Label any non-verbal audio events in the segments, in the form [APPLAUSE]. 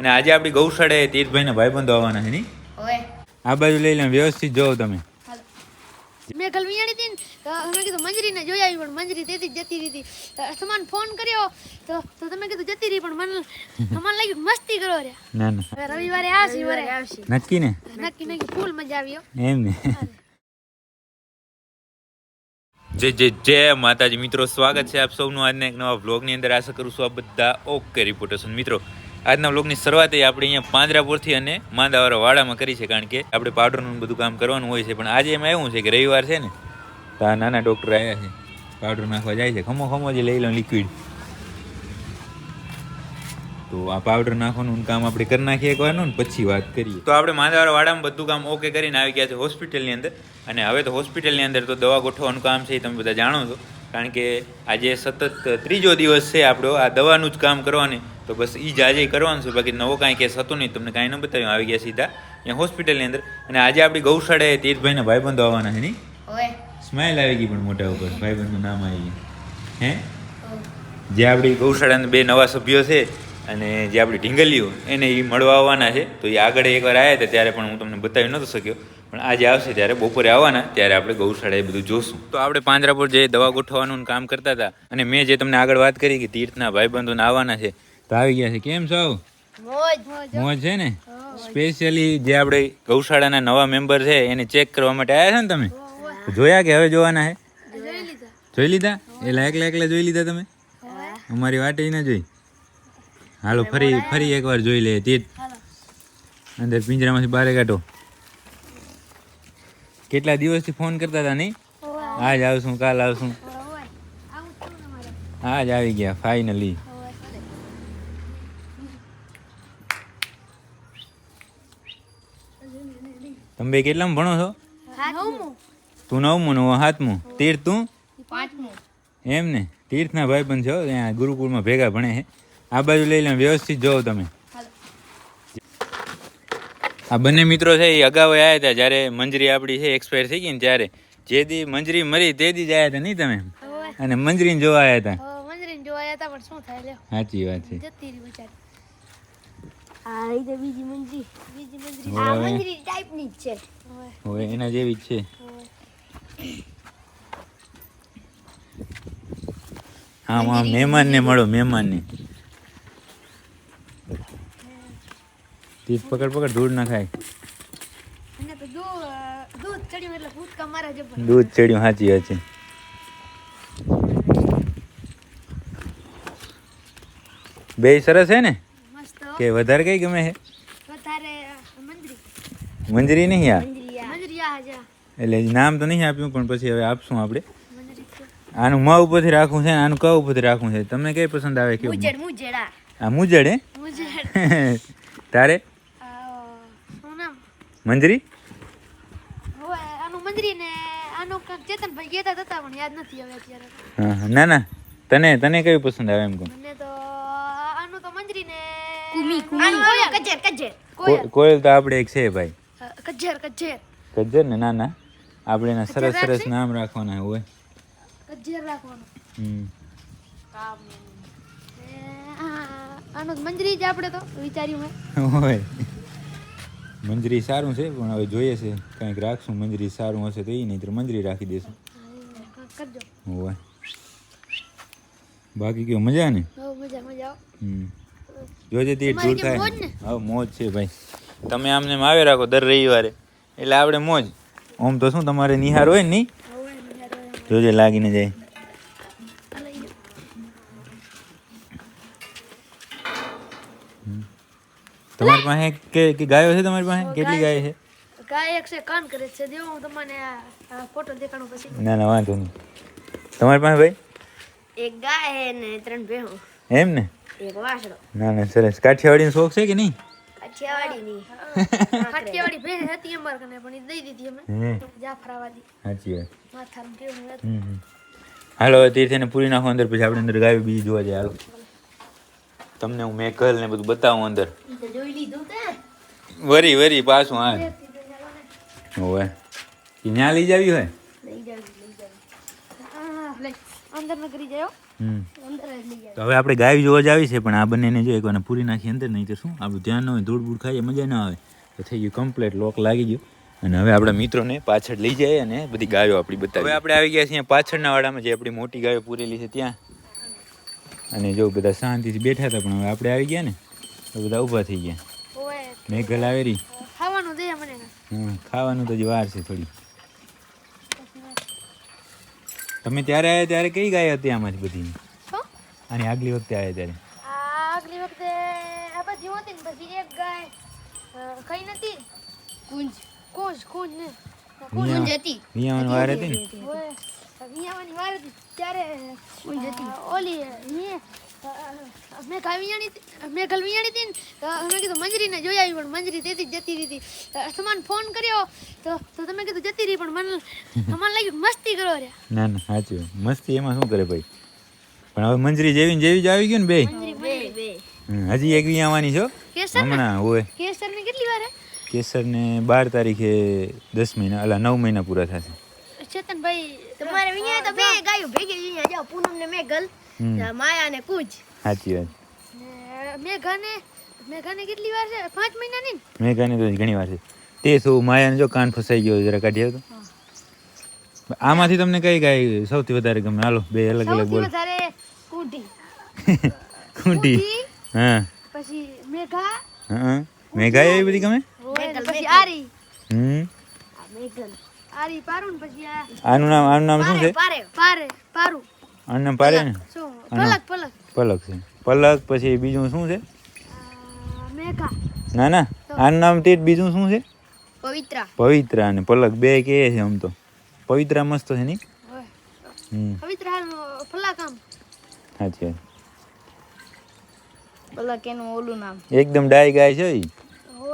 અને આજે આપણી ગૌશાળાએ તીર્થભાઈના ભાઈબંધો આવવાના છે નહીં? આ બાજુ લઈ લે વ્યવસ્થિત જોવો તમે. મેં કાલ વિયાણી હતી મેં કીધું મંજરીને જોઈ આવી પણ મંજરી તેથી જતી રહી હતી. સમાન ફોન કર્યો તો તો તમે કીધું જતી રહી પણ મને મને લાગ્યું મસ્તી કરો રે. ના ના. રવિવારે આ શિવારે આવશે. નક્કી ને? નક્કી નક્કી ફૂલ મજા આવ્યો એમ ને. જે જે જય માતાજી મિત્રો સ્વાગત છે આપ સૌનું આજના એક નવા વ્લોગની અંદર. આશા કરું છું આ બધા ઓકે રિપોર્ટર્સ મિત્રો આજના બ્લોગની શરૂઆત આપણે અહીંયા પાંજરાપુરથી અને માંદાવાળા વાડામાં કરી છે, કારણ કે આપણે પાવડરનું બધું કામ કરવાનું હોય છે, પણ આજે એમાં એવું છે કે રવિવાર છે ને, તો આ નાના ડૉક્ટર આવ્યા છે. પાવડર નાખવા જાય છે. ખમો ખમો જે લઈ લો લિક્વિડ તો આ પાવડર નાખવાનું કામ આપણે કરી નાખીએ એકવારનું ને પછી વાત કરીએ. તો આપણે માંદાવાળા વાડામાં બધું કામ ઓકે કરીને આવી ગયા છે હોસ્પિટલની અંદર. અને હવે તો હોસ્પિટલની અંદર તો દવા ગોઠવવાનું કામ છે એ તમે બધા જાણો છો. કારણ કે આજે સતત ત્રીજો દિવસ છે આપણો આ દવાનું જ કામ કરવાની. તો બસ એ જ આજે કરવાનું છે બાકી નવો કાંઈ કેસ હતો નહીં તમને કાંઈ ન બતાવ્યું. આવી ગયા સીધા અહીંયા હોસ્પિટલની અંદર. અને આજે આપણી ગૌશાળાએ તીર્થભાઈના ભાઈબંધો આવવાના છે નહીં? સ્માઇલ આવી ગઈ પણ મોટા ઉપર. ભાઈબંધનું નામ આવી ગયું. હે? જે આપણી ગૌશાળાના બે નવા સભ્યો છે અને જે આપણી ઢીંગલીઓ એને એ મળવા આવવાના છે. તો એ આગળ એકવાર આવ્યા હતા ત્યારે પણ હું તમને બતાવી નહોતો શક્યો. પણ આજે આવશે ત્યારે બપોરે આવવાના ત્યારે આપણે ગૌશાળાએ બધું જોશું. તો આપણે પાંજરાપુર જે દવા ગોઠવવાનું કામ કરતા હતા. અને મેં જે તમને આગળ વાત કરી કે તીર્થના ભાઈબંધોને આવવાના છે તો આવી ગયા છે. કેમ છો? મોજ. છે ને? સ્પેશિયલી જે આપણે ગૌશાળાના નવા મેમ્બર છે એને ચેક કરવા માટે આવ્યા છે ને તમે? જોયા કે હવે જોવાના છે જોઈ લીધા. એટલે એકલા એકલા જોઈ લીધા તમે? અમારી વાટે ના જોઈ. હાલો ફરી ફરી એકવાર જોઈ લે. તે અંદર પિંજરામાંથી બહાર કાઢો. કેટલા દિવસથી ફોન કરતા હતા નહીં? આજ આવશું કાલ આવશું. આજ આવી ગયા ફાઇનલી હવે તમે બે કેટલામાં ભણો છો? તું નવમું ને સાતમું તીર્થ તું? પાંચમું. એમ ને? તીર્થના ભાઈબંધ છો? ત્યાં ગુરુકુળમાં ભેગા ભણે છે. આ બાજુ લઈ લે વ્યવસ્થિત જોવો તમે. આ બંને મિત્રો છે એ અગાઉ આવ્યા હતા જ્યારે મંજરી આપણી છે એક્સપાયર થઈ ગઈ ને ત્યારે. જે દી મંજરી મરી તે દી જ આવ્યા હતા નહીં તમે? અને મંજરીને જોવા આવ્યા હતા. પણ સાચી વાત છે. આ રીતે બીજી મંજરી. બીજી મંજરી હવે? હવે- ટાઈપની જ છે. હવે હવે એના જેવી જ છે. હા હા મહેમાનને મળો મહેમાનને. તીર્થ પકડ પકડ ધૂળ ના ખાય. દૂધ ચડ્યું સાચી છે. બે સરસ છે ને. કે વધારે કઈ ગમે છે? વધારે મંજરી. મંજરી નહીં આ? એટલે નામ તો નહીં આપ્યું પણ પછી હવે આપશું આપણે. આનું મ ઉપરથી રાખવું છે આનું ક ઉપરથી રાખવું છે? તમને કઈ પસંદ આવે કેવું મુજેડા આ મુજડ હે? [LAUGHS] તારે? મંજરી? ને. ના ના. તને તને કયું પસંદ આવે એમ કહું? મને તો આનું તો મંજરી ને કુમી કુમી કજેર કજેર. કોયલ. તો આપણે એક છે ભાઈ. કજેર કજેર. કજર ને ના ના આપણે એના સરસ સરસ નામ રાખવાના હોય. કજેર રાખવાનું. હમ. આનો તો મંજરી જ આપણે તો વિચાર્યું મેં. હોય. મંજરી સારું છે પણ હવે જોઈએ છે કંઈક રાખશું. મંજરી સારું હશે તો એ નહીં તો મંજરી રાખી દેશું. હોય. બાકી કયો મજા ને? મજા મજા હમ. જોજે તે દૂર થાય. હવે મોજ છે ભાઈ. તમે આમને આવે રાખો દર રવિવારે. એટલે આપણે મોજ. ઓમ તો શું તમારે નિહાર હોય ને જોજે લાગીને જાય. તમારી પાસે કે કે ગાયો છે તમારી પાસે? કેટલી ગાય છે? ગાય એક છે કાન કરે છે. દેવો હું તમને ફોટો દેખાડું પછી. ના ના વાંધો નહીં. તમારી પાસે ભાઈ? એક ગાય ને ત્રણ ભેહો એમ ને ના ના સરસ. કાઠિયાવાડીનો શોખ છે કે નહીં? કાઠિયાવાડી ની હતી અમાર કને પણ દઈ દીધી અમે. જાફરાવાદી. સાચી વાત. માથાનું કેવું. હાલો તીર્થને પૂરી નાખો અંદર પછી આપણે અંદર ગાયો બીજી જોવા જાય. હાલો. તમને હું મેઘલ ને બધું બતાવું અંદર. જોઈ લીધું તે વરી વરી પાછું હા હોય ન્યા લઈ જાવી હોય લઈ જાવ લઈ જાવ લઈ અંદર ન કરી જાયો અંદર જ લઈ જાય. તો હવે આપણે ગાય જોવા જ આવી છે પણ આ બંનેને જો એકવાર પૂરી નાખી અંદર નહીં તો શું? આપણું ધ્યાન ન હોય ધૂળ બૂળ ખાઈએ મજા ના આવે. તો થઈ ગયું કમ્પ્લેટ લોક લાગી ગયું. અને હવે આપણા મિત્રોને પાછળ લઈ જાય અને બધી ગાયો આપણી બતાવી. હવે આપણે આવી ગયા છીએ પાછળના વાડામાં જે આપણી મોટી ગાયો પૂરેલી છે ત્યાં. અને જો બધા શાંતિથી બેઠા હતા પણ હવે આપણે આવી ગયા ને તો બધા ઊભા થઈ ગયા. મેઘલ આવેરી. ખાવાનું દે મને. હમ ખાવાનું તો જ વાર છે થોડી. તમે ત્યારે આવ્યા ત્યારે કઈ ગાય હતી આમાંથી બધી અને આગલી વખતે આવ્યા ત્યારે? આ આગલી વખતે આ બધી હોતી ને પછી એક ગાય. કઈ નથી? કુંજ. કુંજ કુંજ ને. કુંજ હતી. વિયાવાની વાર હતી ને? વિયાવાની વાર હતી. ત્યારે કુંજ હતી. ઓલી મેં ગાય વિયાણી મેં ગલ વિયાણી હતી ને તો અમે કીધું મંજરીને જોઈ આવી પણ મંજરી તેથી જતી રહી હતી. સમાન ફોન કર્યો તો તો તમે કીધું જતી રહી પણ મને મને લાગ્યું મસ્તી કરો રે ના ના સાચું મસ્તી એમાં શું કરે ભાઈ? પણ હવે મંજરી જેવી ને જેવી જ આવી ગયું ને બે મંજરી મંજરી. હજી એક વી આવવાની છો કેસર હમણાં હોય કેસર ને કેટલી વાર? કેસર ને બાર તારીખે દસ મહિના અલા નવ મહિના પૂરા થશે. ચેતનભાઈ તમારે અહીંયા તો બે ગાયો ભેગી અહીંયા જાઓ પૂનમ ને મેં હમ માયા ને કુંજ. સાચી વાત. મેઘાને મેઘાને કેટલી વાર છે? પાંચ મહિનાની ને? મેં કાની તો ઘણી વાર છે. તે શું માયાને જો કાન ફસાઈ ગયો જરા કાઢી આવતો આમાંથી તમને કઈ ગાય સૌથી વધારે ગમે? હાલો બે અલગ અલગ બોલ. વધારે કુંટી [LAUGHS] હા. પછી મેઘા. હા મેઘા એવી બધી ગમે? પછી આરી. હમ. મેઘલ. આરી પારું પછી આનું નામ આનું નામ શું છે? પારે પારે પારું. આનું નામ પારે ને પલક પલક. પલક છે. પલક પછી બીજું શું છે? ના ના. આનું નામ તે બીજું શું છે? પવિત્રા. પવિત્રા અને પલક બે કે છે આમ તો. પવિત્રા મસ્ત છે પવિત્ર સાચી પલક એનું ઓલું નામ. એકદમ ડાય ગાય છે ઈ.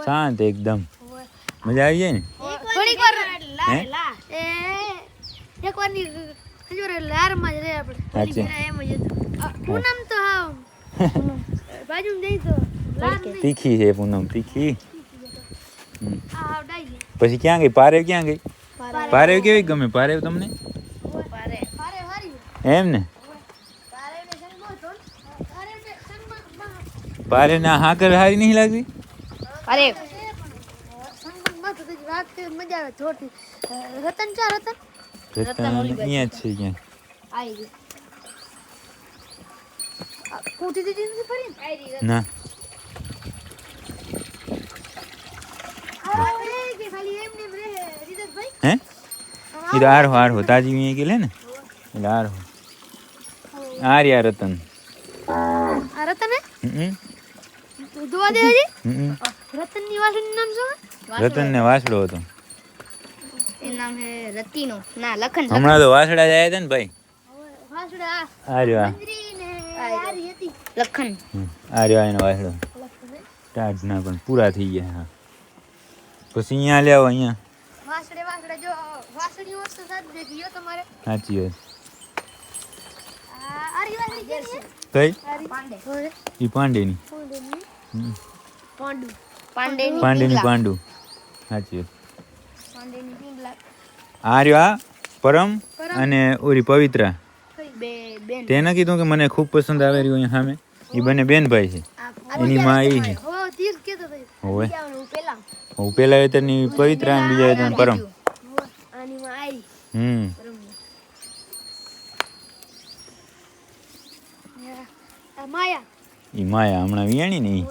શાંત એકદમ. મજા આવી જાય ને? થોડીક વાર હે? એ એક વારની ખજૂર લારમાં જ રહે આપણે સાચી એમ જ હતું આ, પૂનમ તો હાવ બાજુ જઈ તો લાર નહીં તીખી છે પૂનમ તીખી હમ. આ હાવ ડાઈ ગઈ પછી ક્યાં ગઈ પારેવ ક્યાં ગઈ પારેવ કેવી ગમે પારેવ તમને પારે પારે હારી એમ ને પારે ને સંગો તો પારે ને સંગમાં પારે ના હાકર હારી નહીં લાગતી પારે સંગમાં મત તો વાત કરી મજા આવે જોરથી અ, રતન ચા રતન રતન અહીંયા છે ક્યાં આવી ગઈ કૂટી દીધી નથી ફરી ને? ના આ એ રહે રીતસભાઈ હે તો આરહો આરહો તાજી અહીંયા કે લે ને એટલે આરહો આર્યા રતન આ રતન હે દે હજી રતનની વાસણીનું નામ શું રતન ને વાસડો હતો એનું નામ છે રતિનો. ના લખન હમણાં તો વાસડા જાય હતા ને ભાઈ. વાસડા આ. રહ્યો આ. લખન. આર્યો એનો વાસડો લખન હે. ટાઢ ના પણ પૂરા થઈ ગયા હા. પછી અહીંયા લેવો અહીંયા. વાસડે જો વસ્તુ સાથ તમારે. સાચી વાત? કઈ? પાંડેની. પાંડુ. પાંડેની પાંડેની પાંડુ. સાચી વાત. પિંગલા આ પરમ. અને ઓરી પવિત્રા. તેને કીધું કે મને ખૂબ પસંદ આવે રહ્યું અહીંયા સામે. એ બંને બેનભાઈ છે. એની માં એ છે. હો તીર હોવે પેલા. હું પેલા વેતરની પવિત્રા અને બીજા વેતરની પરમ. આની માં આવી હમ. ઈ માયા હમણાં વિયાણી ને ઈ.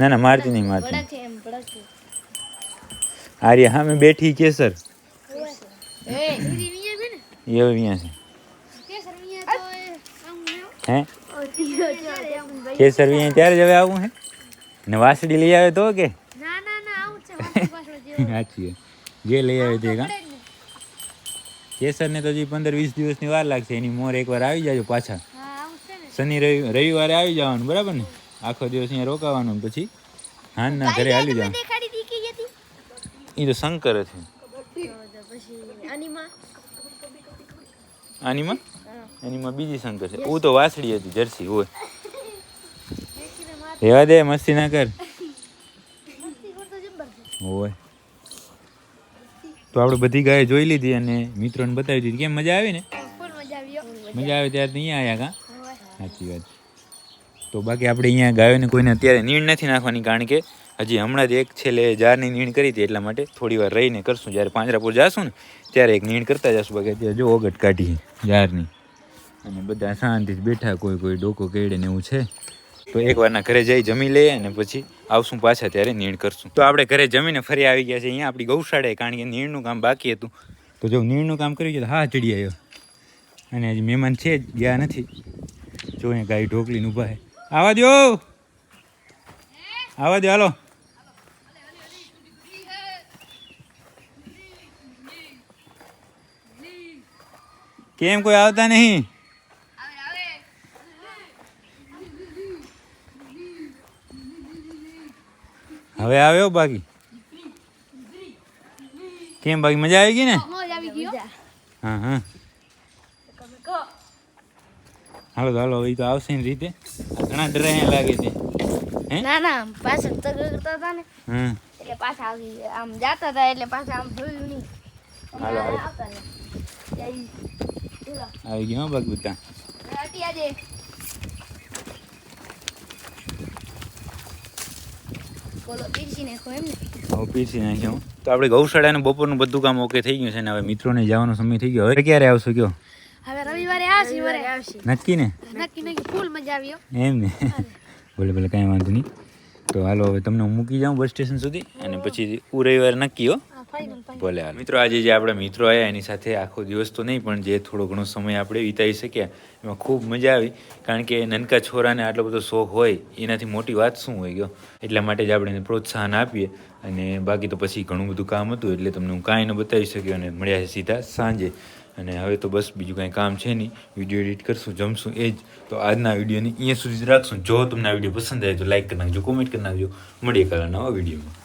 ના. ના મારતી નહીં મારતી ભડક છે એમ ભડક છે આર્યા સામે બેઠી કેસર એ ઈરી વિયે છે ને એ હવે વિયા છે કેસર વિયે તો એ આમ ને હે ઓ તીર છે આમ ભાઈ કેસર વિયા ત્યારે જ હવે આવું હે ને વાસડી લઈ આવે તો કે ના ના ના આવું જ છે વાસળી વાસળી જેવો સાચી વાત. જે લઈ આવે તે કા પડે જ ને. કેસર ને તો હજી પંદર વીસ દિવસની વાર લાગશે એની મોર એકવાર આવી જાજો પાછા હા આવું જ છે ને શનિ રવિ રવિવારે આવી જવાનું બરાબર ને આખો દિવસ અહીંયા રોકાવાનું ને પછી ના ઘરે હાલી દેખાડી એ તો શંકર આની આનીમાં? એનીમાં બીજી શંકર છે. હું તો વાસળી હતી જર્સી હોય રેવા દે મસ્તી ના કર. હોય તો આપણે બધી ગાય જોઈ લીધી અને મિત્રોને બતાવી દીધી. કેમ મજા આવી ને? મજા આવી આવે ત્યારે અહીંયા આવ્યા કા? સાચી વાત તો બાકી આપણે અહીંયા ગાયોને કોઈને અત્યારે નીણ નથી નાખવાની કારણ કે હજી હમણાં જ એક છેલ્લે જારની નીણ કરી હતી એટલા માટે થોડી વાર રહીને કરશું. જ્યારે પાંજરાપુર જાશું ને, ત્યારે એક નીણ કરતા જશું. બાકી અત્યારે જો ઓગટ કાઢી જારની. અને બધા શાંતિથી બેઠા, કોઈ કોઈ ડોકો કેડે ને એવું છે. તો એક વારના ઘરે જઈ જમી લઈએ અને પછી આવશું પાછા ત્યારે નીણ કરશું. તો આપણે ઘરે જમીને ફરી આવી ગયા છે અહીંયા આપણી ગૌશાળાએ કારણ કે નીણનું કામ બાકી હતું. તો જો નીણનું કામ કર્યું છે તો હા ચડી આવ્યો. અને હજી મહેમાન છે જ, ગયા નથી. જો અહીંયા ગાય ઢોકલીને ઊભા છે. આવા દો આવા દો હાલો. કેમ કોઈ આવતા નહીં? હવે આવ્યો બાકી? કેમ બાકી? મજા આવી ગઈ ને? હા હા. હાલો હાલો એ તો આવશે ને રીતે. ઘણા ડરાયા લાગે છે. હે? ના ના પાછળ તો કરતા હતા ને એટલે પાછા આવી આમ જાતા હતા એટલે પાછા આમ જોયું નહીં. હાલો હાલો. આવી ગયો ભગવતા આજે. પીરસી નાખ્યો. તો આપણે ગૌશાળાનું બપોરનું બધું કામ ઓકે થઈ ગયું છે ને હવે મિત્રોને જવાનો સમય થઈ ગયો. હવે ક્યારે આવશો કયો? હવે રવિવારે આવશે વરે. નક્કી ને? નક્કી નક્કી. ફૂલ મજા આવ્યો એમ ને? ભલે ભલે કાંઈ વાંધો નહીં. તો હાલો હવે તમને હું મૂકી જાઉં બસ સ્ટેશન સુધી અને પછી હું રવિવાર નક્કી હો. ભલે હાલ. મિત્રો આજે જે આપણા મિત્રો આવ્યા એની સાથે આખો દિવસ તો નહીં પણ જે થોડો ઘણો સમય આપણે વિતાવી શક્યા એમાં ખૂબ મજા આવી. કારણ કે નનકા છોરાને આટલો બધો શોખ હોય એનાથી મોટી વાત શું હોય ગયો? એટલા માટે જ આપણે એને પ્રોત્સાહન આપીએ. અને બાકી તો પછી ઘણું બધું કામ હતું એટલે તમને હું કાંઈ ન બતાવી શક્યો અને મળ્યા છે સીધા સાંજે. અને હવે તો બસ બીજું કાંઈ કામ છે નહીં. વીડિયો એડિટ કરશું, જમશું, એ જ. તો આજના વિડીયોને અહીંયા સુધી રાખશું. જો તમને આ વીડિયો પસંદ આવે તો લાઇક કરી નાખજો, કોમેન્ટ કરી નાખજો. મળીએ કાલે નવા વિડીયોમાં.